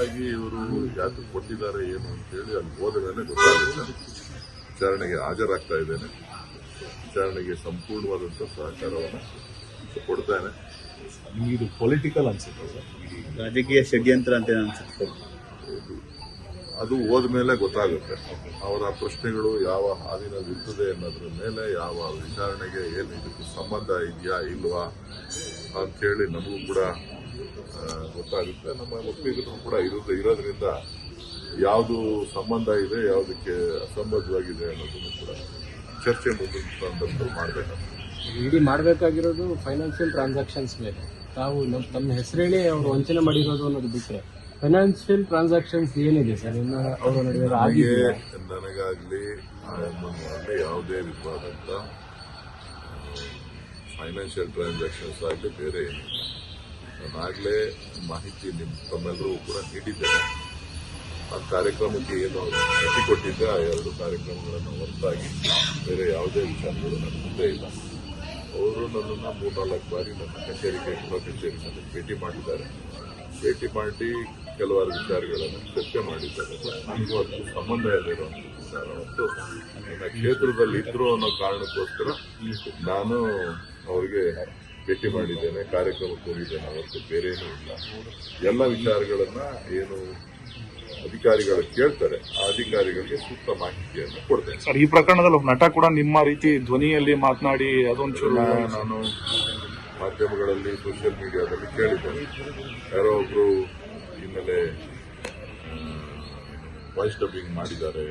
ಹಾಗಾಗಿ ಇವರು ಯಾಕೆ ಕೊಟ್ಟಿದ್ದಾರೆ ಏನು ಅಂತೇಳಿ ಅಲ್ಲಿ ಹೋದ ಮೇಲೆ ಗೊತ್ತಾಗುತ್ತೆ. ವಿಚಾರಣೆಗೆ ಹಾಜರಾಗ್ತಾ ಇದ್ದೇನೆ. ವಿಚಾರಣೆಗೆ ಸಂಪೂರ್ಣವಾದಂಥ ಸಹಕಾರವನ್ನು ಕೊಡ್ತಾನೆ. ನಿಮ್ಗೆ ಇದು ಪೊಲಿಟಿಕಲ್ ಅನ್ಸುತ್ತೆ ಸರ್? ರಾಜಕೀಯ ಷಡ್ಯಂತ್ರ ಅಂತ ಅನ್ಸುತ್ತೆ? ಅದು ಹೋದ ಮೇಲೆ ಗೊತ್ತಾಗುತ್ತೆ. ಅವರ ಪ್ರಶ್ನೆಗಳು ಯಾವ ಹಾದಿನಲ್ಲಿ ಇರ್ತದೆ ಅನ್ನೋದ್ರ ಮೇಲೆ ಯಾವ ವಿಚಾರಣೆಗೆ ಏನು ಇದಕ್ಕೆ ಸಂಬಂಧ ಇದೆಯಾ ಇಲ್ವಾ ಅಂಥೇಳಿ ನಮಗೂ ಕೂಡ ಗೊತ್ತಾಗುತ್ತೆ. ನಮ್ಮ ಒಪ್ಪಿಗೂ ಕೂಡ ಇರೋದು ಇರೋದ್ರಿಂದ ಯಾವುದು ಸಂಬಂಧ ಇದೆ ಯಾವುದಕ್ಕೆ ಅಸಂಬದ್ಧವಾಗಿದೆ ಅನ್ನೋದನ್ನು ಕೂಡ ಚರ್ಚೆ ಮುಂದಿನ ಸಂದರ್ಭದಲ್ಲಿ ಇಡೀ ಇಡಿ ಮಾಡಬೇಕಾಗಿರೋದು ಫೈನಾನ್ಷಿಯಲ್ ಟ್ರಾನ್ಸಾಕ್ಷನ್ಸ್ ಮೇಲೆ. ತಾವು ನಮ್ಮ ತಮ್ಮ ಹೆಸರೇಳಿ ಅವರು ವಂಚನೆ ಮಾಡಿರೋದು ಅನ್ನೋದು ಬಿಟ್ಟರೆ ಫೈನಾನ್ಷಿಯಲ್ ಟ್ರಾನ್ಸಾಕ್ಷನ್ಸ್ ಏನಿದೆ ಸರ್? ಇನ್ನು ಅವರ ನಡುವೆ ನನಗಾಗ್ಲಿ ಯಾವುದೇ ವಿಧವಾದಂಥ ಫೈನಾನ್ಷಿಯಲ್ ಟ್ರಾನ್ಸಾಕ್ಷನ್ಸ್ ಆಗಲಿ ಬೇರೆ ಏನಿಲ್ಲ. ನಾನಾಗಲೇ ಮಾಹಿತಿ ನಿಮ್ಮ ತಮ್ಮೆಲ್ಲರೂ ಕೂಡ ನೀಡಿದ್ದೇನೆ. ಆ ಕಾರ್ಯಕ್ರಮಕ್ಕೆ ಏನು ಭೇಟಿ ಕೊಟ್ಟಿದ್ದೆ, ಆ ಎರಡು ಕಾರ್ಯಕ್ರಮಗಳನ್ನು ಹೊರತಾಗಿ ಬೇರೆ ಯಾವುದೇ ವಿಚಾರಗಳು ನನ್ನ ಮುಂದೆ ಇಲ್ಲ. ಅವರು ನನ್ನನ್ನು ಮೂರ್ನಾಲ್ಕು ಬಾರಿ ನನ್ನ ಕಚೇರಿಗೆ, ಗೃಹ ಕಚೇರಿನಲ್ಲಿ ಭೇಟಿ ಮಾಡಿದ್ದಾರೆ. ಭೇಟಿ ಮಾಡಿ ಕೆಲವಾರು ವಿಚಾರಗಳನ್ನು ಚರ್ಚೆ ಮಾಡಿದ್ದಾರೆ. ನನಗೂ ಅಷ್ಟು ಸಂಬಂಧ ಇಲ್ಲಿರುವಂಥ ವಿಚಾರ. ಮತ್ತು ನನ್ನ ಕ್ಷೇತ್ರದಲ್ಲಿ ಇದ್ರು ಅನ್ನೋ ಕಾರಣಕ್ಕೋಸ್ಕರ ನಾನು ಅವರಿಗೆ ಭೇಟಿ ಮಾಡಿದ್ದೇನೆ ಕಾರ್ಯಕ್ರಮಕ್ಕೆ ಹೋಗಿದ್ದೇನೆ ಅವತ್ತು ಬೇರೇನೂ ಇಲ್ಲ. ಎಲ್ಲ ವಿಚಾರಗಳನ್ನು ಏನು ಅಧಿಕಾರಿಗಳು ಕೇಳ್ತಾರೆ ಆ ಅಧಿಕಾರಿಗಳಿಗೆ ಸೂಕ್ತ ಮಾಹಿತಿಯನ್ನು ಕೊಡ್ತೇನೆ. ಸರ್ ಈ ಪ್ರಕರಣದಲ್ಲಿ ಒಬ್ಬ ನಟ ಕೂಡ ನಿಮ್ಮ ರೀತಿ ಧ್ವನಿಯಲ್ಲಿ ಮಾತನಾಡಿ ಅದೊಂದು ನಾನು ಮಾಧ್ಯಮಗಳಲ್ಲಿ ಸೋಷಿಯಲ್ ಮೀಡಿಯಾದಲ್ಲಿ ಕೇಳಿದ್ದೇನೆ. ಯಾರೋ ಒಬ್ರು ಹಿನ್ನೆಲೆ ವಾಯ್ಸ್ ಡಬ್ಬಿಂಗ್ ಮಾಡಿದ್ದಾರೆ.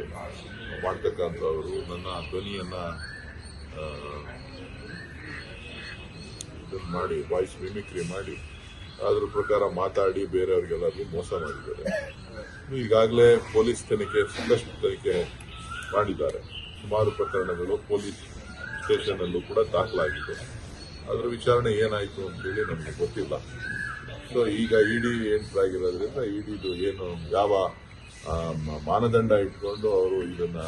ಮಾಡ್ತಕ್ಕಂಥವರು ನನ್ನ ಧ್ವನಿಯನ್ನ ಇದನ್ನ ಮಾಡಿ ವಾಯ್ಸ್ ಮಿಮಿಕ್ರಿ ಮಾಡಿ ಅದ್ರ ಪ್ರಕಾರ ಮಾತಾಡಿ ಬೇರೆಯವ್ರಿಗೆಲ್ಲರಿಗೂ ಮೋಸ ಮಾಡಿದ್ದಾರೆ. ಈಗಾಗಲೇ ಪೊಲೀಸ್ ತನಿಖೆ ಸಾಕಷ್ಟು ತನಿಖೆ ಮಾಡಿದ್ದಾರೆ. ಸುಮಾರು ಪ್ರಕರಣಗಳು ಪೊಲೀಸ್ ಸ್ಟೇಷನಲ್ಲೂ ಕೂಡ ದಾಖಲಾಗಿದೆ. ಅದರ ವಿಚಾರಣೆ ಏನಾಯಿತು ಅಂತೇಳಿ ನಮಗೆ ಗೊತ್ತಿಲ್ಲ. ಸೊ ಈಗ ಇಡಿ ಎಂಟ್ರ್ ಆಗಿರೋದ್ರಿಂದ ಇಡಿದು ಏನು ಯಾವ ಮಾನದಂಡ ಇಟ್ಕೊಂಡು ಅವರು ಇದನ್ನ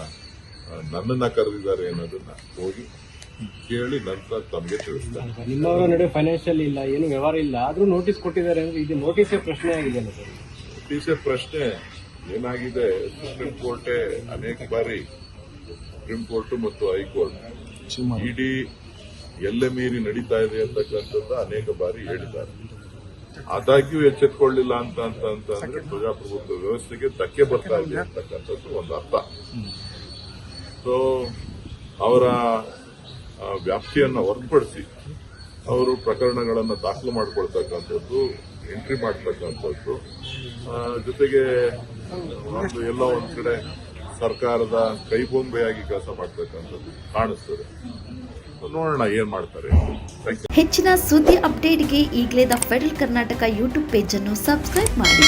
ನನ್ನನ್ನು ನನ್ನನ್ನ ಕರೆದಿದ್ದಾರೆ ಅನ್ನೋದನ್ನ ಹೋಗಿ ಕೇಳಿ ನಂತರ ತಮಗೆ ತಿಳಿಸ್ತಾರೆ. ನಿಮ್ಮವರ ನಡುವೆ ಫೈನಾನ್ಷಿಯಲ್ ಇಲ್ಲ ಏನು ವ್ಯವಹಾರ ಇಲ್ಲ ಆದ್ರೂ ನೋಟಿಸ್ ಕೊಟ್ಟಿದ್ದಾರೆ ಅಂದ್ರೆ ಇದು ನೋಟಿಸೇ ಪ್ರಶ್ನೆ ಆಗಿದೆ ಸರ್. ಟೀಚರ್ ಪ್ರಶ್ನೆ ಏನಾಗಿದೆ? ಸುಪ್ರೀಂ ಕೋರ್ಟೇ ಅನೇಕ ಬಾರಿ ಸುಪ್ರೀಂ ಕೋರ್ಟ್ ಮತ್ತು ಹೈಕೋರ್ಟ್ ಇಡೀ ಎಲ್ಲೆ ಮೀರಿ ನಡೀತಾ ಇದೆ ಅಂತಕ್ಕಂಥದ್ದು ಅನೇಕ ಬಾರಿ ಹೇಳಿದ್ದಾರೆ. ಆದಾಗ್ಯೂ ಎಚ್ಚೆತ್ಕೊಳ್ಳಿಲ್ಲ ಅಂತ ಅಂತ ಅಂತಂದ್ರೆ ಪ್ರಜಾಪ್ರಭುತ್ವ ವ್ಯವಸ್ಥೆಗೆ ಧಕ್ಕೆ ಬರ್ತಾ ಇದೆ ಅಂತಕ್ಕಂಥದ್ದು ಒಂದು ಅರ್ಥ. ಸೊ ಅವರ ವ್ಯಾಪ್ತಿಯನ್ನ ಹೊರತುಪಡಿಸಿ ಅವರು ಪ್ರಕರಣಗಳನ್ನು ದಾಖಲು ಮಾಡಿಕೊಳ್ತಕ್ಕಂಥದ್ದು ಎಂಟ್ರಿ ಮಾಡ್ತಕ್ಕಂಥದ್ದು ಜೊತೆಗೆ ಒಂದು ಎಲ್ಲ ಒಂದು ಕಡೆ ಸರ್ಕಾರದ ಕೈಬೊಂಬೆಯಾಗಿ ಕೆಲಸ ಮಾಡ್ತಕ್ಕಂಥದ್ದು ಕಾಣಿಸ್ತದೆ. ನೋಡೋಣ ಏನ್ ಮಾಡ್ತಾರೆ. ಹೆಚ್ಚಿನ ಸುದ್ದಿ ಅಪ್ಡೇಟ್ಗೆ ಈಗಲೇ the federal Karnataka YouTube page ಅನ್ನು ಸಬ್ಸ್ಕ್ರೈಬ್ ಮಾಡಿ.